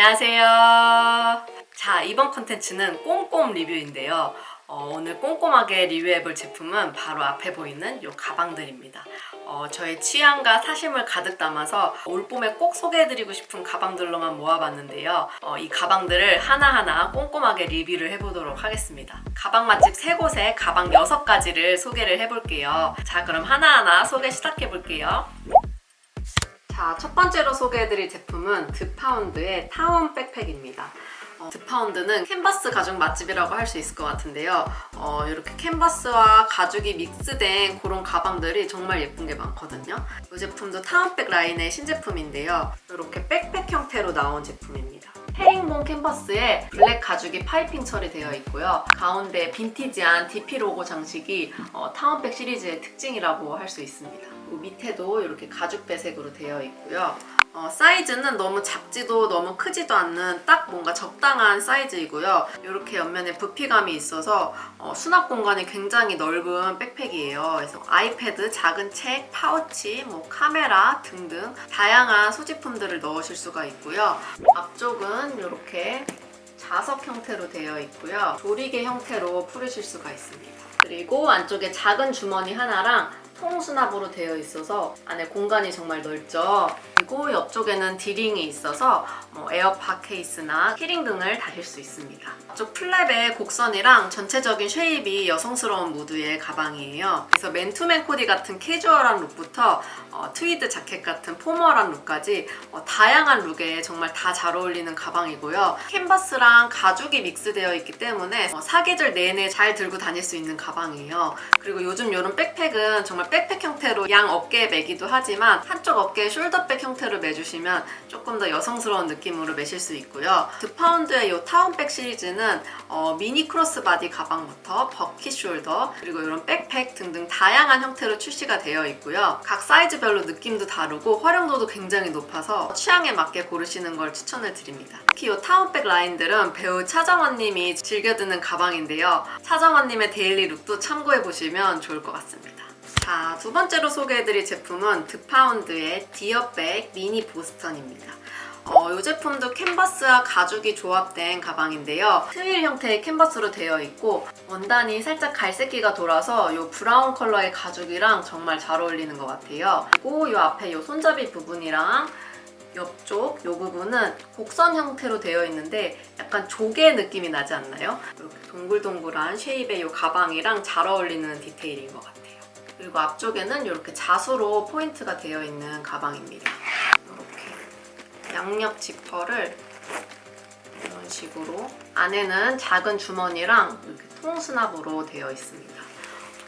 안녕하세요. 자, 이번 컨텐츠는 꼼꼼 리뷰인데요. 어, 오늘 꼼꼼하게 리뷰해볼 제품은 바로 앞에 보이는 이 가방들입니다. 어, 저의 취향과 사심을 가득 담아서 올 봄에 꼭 소개해드리고 싶은 가방들로만 모아봤는데요. 어, 이 가방들을 하나하나 꼼꼼하게 리뷰를 해보도록 하겠습니다. 가방 맛집 세 곳에 가방 6가지를 소개를 해볼게요. 자, 그럼 하나하나 소개 시작해볼게요. 자, 첫 번째로 소개해드릴 제품은 드파운드의 타운 백팩입니다. 어, 드파운드는 캔버스 가죽 맛집이라고 할 수 있을 것 같은데요. 어, 이렇게 캔버스와 가죽이 믹스된 그런 가방들이 정말 예쁜 게 많거든요. 이 제품도 타운백 라인의 신제품인데요. 이렇게 백팩 형태로 나온 제품입니다. 헤링본 캔버스에 블랙 가죽이 파이핑 처리되어 있고요. 가운데 빈티지한 DP 로고 장식이 어, 타운백 시리즈의 특징이라고 할 수 있습니다. 그리고 밑에도 이렇게 가죽 배색으로 되어 있고요. 어, 사이즈는 너무 작지도 너무 크지도 않는 딱 뭔가 적당한 사이즈이고요. 이렇게 옆면에 부피감이 있어서 어, 수납 공간이 굉장히 넓은 백팩이에요. 그래서 아이패드, 작은 책, 파우치, 뭐 카메라 등등 다양한 소지품들을 넣으실 수가 있고요. 앞쪽은 이렇게 자석 형태로 되어 있고요. 조리개 형태로 풀으실 수가 있습니다. 그리고 안쪽에 작은 주머니 하나랑 통 수납으로 되어 있어서 안에 공간이 정말 넓죠. 그리고 옆쪽에는 디링이 있어서 뭐 에어팟 케이스나 키링 등을 다실 수 있습니다. 앞쪽 플랩의 곡선이랑 전체적인 쉐입이 여성스러운 무드의 가방이에요. 그래서 맨투맨 코디 같은 캐주얼한 룩부터 어, 트위드 자켓 같은 포멀한 룩까지 어, 다양한 룩에 정말 다 잘 어울리는 가방이고요. 캔버스랑 가죽이 믹스되어 있기 때문에 어, 사계절 내내 잘 들고 다닐 수 있는 가방이에요. 그리고 요즘 이런 백팩은 정말 백팩 형태로 양 어깨에 매기도 하지만 한쪽 어깨에 숄더백 형태로 매주시면 조금 더 여성스러운 느낌으로 매실 수 있고요. 드파운드의 이 타운백 시리즈는 어, 미니 크로스 바디 가방부터 버킷 숄더 그리고 이런 백팩 등등 다양한 형태로 출시가 되어 있고요. 각 사이즈별로 느낌도 다르고 활용도도 굉장히 높아서 취향에 맞게 고르시는 걸 추천을 드립니다. 특히 이 타운백 라인들은 배우 차정원님이 즐겨 드는 가방인데요. 차정원님의 데일리 룩도 참고해 보시면 좋을 것 같습니다. 자, 두 번째로 소개해드릴 제품은 드파운드의 디어백 미니 보스턴입니다. 어, 이 제품도 캔버스와 가죽이 조합된 가방인데요. 트윌 형태의 캔버스로 되어 있고 원단이 살짝 갈색기가 돌아서 이 브라운 컬러의 가죽이랑 정말 잘 어울리는 것 같아요. 그리고 이 앞에 이 손잡이 부분이랑 옆쪽 이 부분은 곡선 형태로 되어 있는데 약간 조개 느낌이 나지 않나요? 이렇게 동글동글한 쉐입의 이 가방이랑 잘 어울리는 디테일인 것 같아요. 그리고 앞쪽에는 이렇게 자수로 포인트가 되어 있는 가방입니다. 이렇게 양옆 지퍼를 이런 식으로 안에는 작은 주머니랑 이렇게 통 수납으로 되어 있습니다.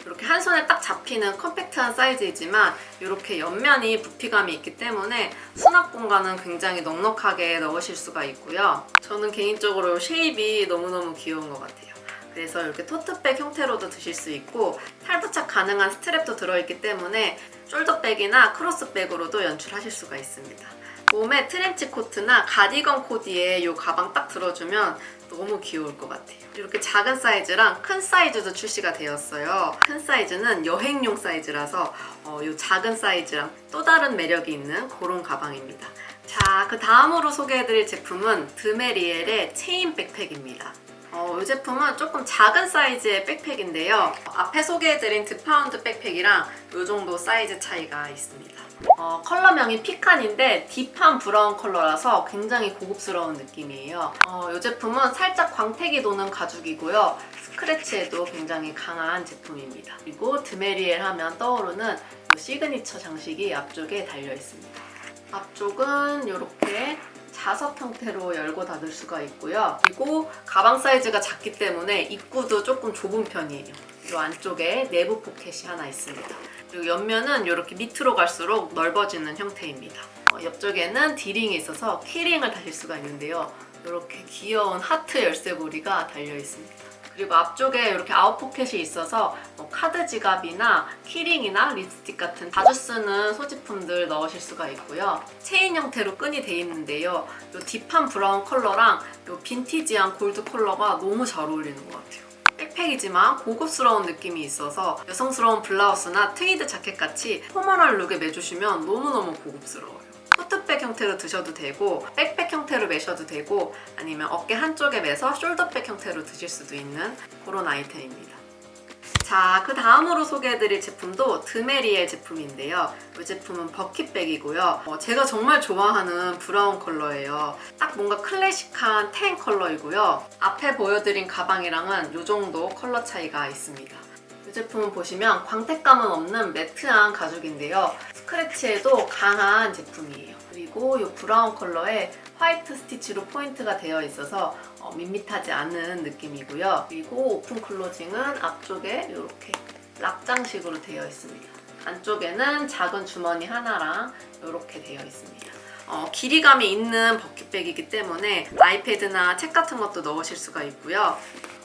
이렇게 한 손에 딱 잡히는 컴팩트한 사이즈이지만 이렇게 옆면이 부피감이 있기 때문에 수납 공간은 굉장히 넉넉하게 넣으실 수가 있고요. 저는 개인적으로 쉐입이 너무너무 귀여운 것 같아요. 그래서 이렇게 토트백 형태로도 드실 수 있고 탈부착 가능한 스트랩도 들어있기 때문에 숄더백이나 크로스백으로도 연출하실 수가 있습니다. 몸에 트렌치 코트나 가디건 코디에 이 가방 딱 들어주면 너무 귀여울 것 같아요. 이렇게 작은 사이즈랑 큰 사이즈도 출시가 되었어요. 큰 사이즈는 여행용 사이즈라서 어, 이 작은 사이즈랑 또 다른 매력이 있는 그런 가방입니다. 자, 그 다음으로 소개해드릴 제품은 드메리엘의 체인 백팩입니다. 어, 이 제품은 조금 작은 사이즈의 백팩인데요. 앞에 소개해드린 드파운드 백팩이랑 이 정도 사이즈 차이가 있습니다. 어, 컬러명이 피칸인데 딥한 브라운 컬러라서 굉장히 고급스러운 느낌이에요. 어, 이 제품은 살짝 광택이 도는 가죽이고요. 스크래치에도 굉장히 강한 제품입니다. 그리고 드메리엘 하면 떠오르는 이 시그니처 장식이 앞쪽에 달려 있습니다. 앞쪽은 이렇게 자석 형태로 열고 닫을 수가 있고요. 그리고 가방 사이즈가 작기 때문에 입구도 조금 좁은 편이에요. 이 안쪽에 내부 포켓이 하나 있습니다. 그리고 옆면은 이렇게 밑으로 갈수록 넓어지는 형태입니다. 어, 옆쪽에는 디링이 있어서 키링을 다실 수가 있는데요. 이렇게 귀여운 하트 열쇠고리가 달려 있습니다. 그리고 앞쪽에 이렇게 아웃 포켓이 있어서 뭐 카드 지갑이나 키링이나 립스틱 같은 자주 쓰는 소지품들 넣으실 수가 있고요. 체인 형태로 끈이 돼 있는데요. 이 딥한 브라운 컬러랑 이 빈티지한 골드 컬러가 너무 잘 어울리는 것 같아요. 백팩이지만 고급스러운 느낌이 있어서 여성스러운 블라우스나 트위드 자켓 같이 포멀한 룩에 매주시면 너무너무 고급스러워요. 숄더백 형태로 드셔도 되고 백백 형태로 매셔도 되고 아니면 어깨 한쪽에 매서 숄더백 형태로 드실 수도 있는 그런 아이템입니다. 자, 그 다음으로 소개해드릴 제품도 드메리엘 제품인데요. 이 제품은 버킷백이고요. 어, 제가 정말 좋아하는 브라운 컬러예요. 딱 뭔가 클래식한 텐 컬러이고요. 앞에 보여드린 가방이랑은 이 정도 컬러 차이가 있습니다. 이 제품은 보시면 광택감은 없는 매트한 가죽인데요. 스크래치에도 강한 제품이에요. 그리고 이 브라운 컬러에 화이트 스티치로 포인트가 되어 있어서 어, 밋밋하지 않은 느낌이고요. 그리고 오픈 클로징은 앞쪽에 이렇게 락장식으로 되어 있습니다. 안쪽에는 작은 주머니 하나랑 이렇게 되어 있습니다. 어, 길이감이 있는 버킷백이기 때문에 아이패드나 책 같은 것도 넣으실 수가 있고요.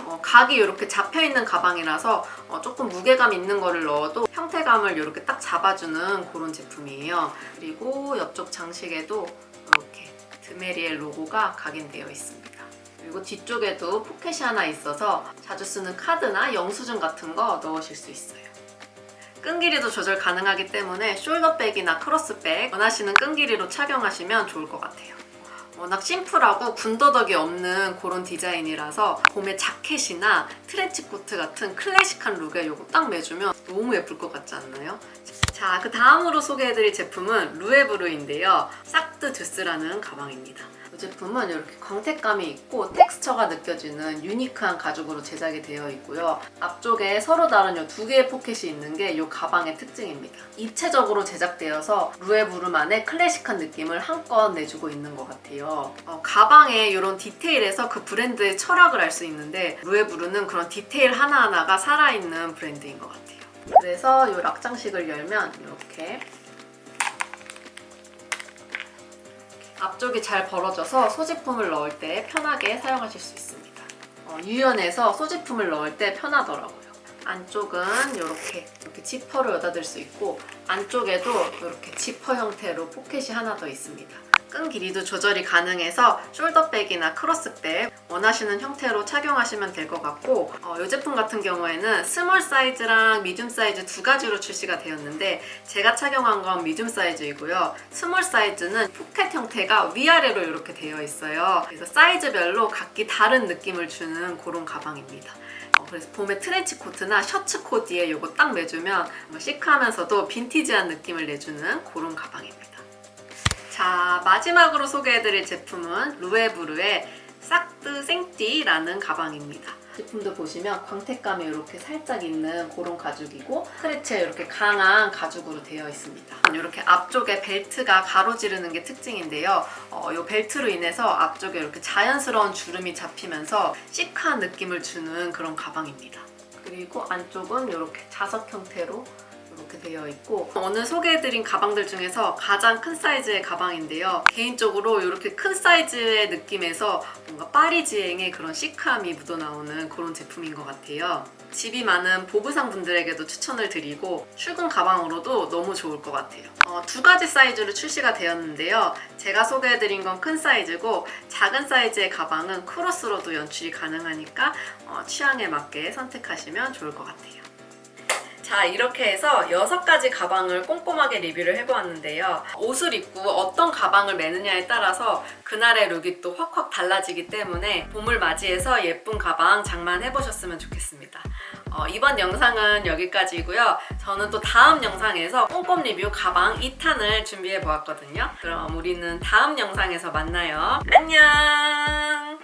어, 각이 이렇게 잡혀 있는 가방이라서 어, 조금 무게감 있는 거를 넣어도 형태감을 이렇게 딱 잡아주는 그런 제품이에요. 그리고 옆쪽 장식에도 이렇게 드메리엘 로고가 각인되어 있습니다. 그리고 뒤쪽에도 포켓이 하나 있어서 자주 쓰는 카드나 영수증 같은 거 넣으실 수 있어요. 끈 길이도 조절 가능하기 때문에 숄더백이나 크로스백 원하시는 끈 길이로 착용하시면 좋을 것 같아요. 워낙 심플하고 군더더기 없는 그런 디자인이라서 봄에 자켓이나 트렌치 코트 같은 클래식한 룩에 이거 딱 매주면 너무 예쁠 것 같지 않나요? 자, 그 다음으로 소개해드릴 제품은 루에브르인데요. 싹드 듀스라는 가방입니다. 이 제품은 이렇게 광택감이 있고 텍스처가 느껴지는 유니크한 가죽으로 제작이 되어 있고요. 앞쪽에 서로 다른 이 두 개의 포켓이 있는 게 이 가방의 특징입니다. 입체적으로 제작되어서 루에브르만의 클래식한 느낌을 한껏 내주고 있는 것 같아요. 어, 가방에 이런 디테일에서 그 브랜드의 철학을 알 수 있는데 루에브르는 그런 디테일 하나하나가 살아있는 브랜드인 것 같아요. 그래서 이 락장식을 열면 이렇게 앞쪽이 잘 벌어져서 소지품을 넣을 때 편하게 사용하실 수 있습니다. 어, 유연해서 소지품을 넣을 때 편하더라고요. 안쪽은 이렇게 이렇게 지퍼로 여닫을 수 있고 안쪽에도 이렇게 지퍼 형태로 포켓이 하나 더 있습니다. 끈 길이도 조절이 가능해서 숄더백이나 크로스백 원하시는 형태로 착용하시면 될 것 같고 어, 이 제품 같은 경우에는 스몰 사이즈랑 미디움 사이즈 두 가지로 출시가 되었는데 제가 착용한 건 미디움 사이즈이고요. 스몰 사이즈는 포켓 형태가 위아래로 이렇게 되어 있어요. 그래서 사이즈별로 각기 다른 느낌을 주는 그런 가방입니다. 어, 그래서 봄에 트렌치 코트나 셔츠 코디에 이거 딱 매주면 시크하면서도 빈티지한 느낌을 내주는 그런 가방입니다. 자, 마지막으로 소개해드릴 제품은 루에브르의 싹드 생띠라는 가방입니다. 제품도 보시면 광택감이 이렇게 살짝 있는 그런 가죽이고 스크래치에 이렇게 강한 가죽으로 되어 있습니다. 이렇게 앞쪽에 벨트가 가로지르는 게 특징인데요. 어, 이 벨트로 인해서 앞쪽에 이렇게 자연스러운 주름이 잡히면서 시크한 느낌을 주는 그런 가방입니다. 그리고 안쪽은 이렇게 자석 형태로 이렇게 되어 있고 오늘 소개해드린 가방들 중에서 가장 큰 사이즈의 가방인데요. 개인적으로 이렇게 큰 사이즈의 느낌에서 뭔가 파리지행의 그런 시크함이 묻어나오는 그런 제품인 것 같아요. 집이 많은 보부상 분들에게도 추천을 드리고 출근 가방으로도 너무 좋을 것 같아요. 어, 두 가지 사이즈로 출시가 되었는데요. 제가 소개해드린 건 큰 사이즈고 작은 사이즈의 가방은 크로스로도 연출이 가능하니까 어, 취향에 맞게 선택하시면 좋을 것 같아요. 자 이렇게 해서 6가지 가방을 꼼꼼하게 리뷰를 해보았는데요. 옷을 입고 어떤 가방을 매느냐에 따라서 그날의 룩이 또 확확 달라지기 때문에 봄을 맞이해서 예쁜 가방 장만해보셨으면 좋겠습니다. 어, 이번 영상은 여기까지고요. 저는 또 다음 영상에서 꼼꼼 리뷰 가방 2탄을 준비해 보았거든요. 그럼 우리는 다음 영상에서 만나요. 안녕!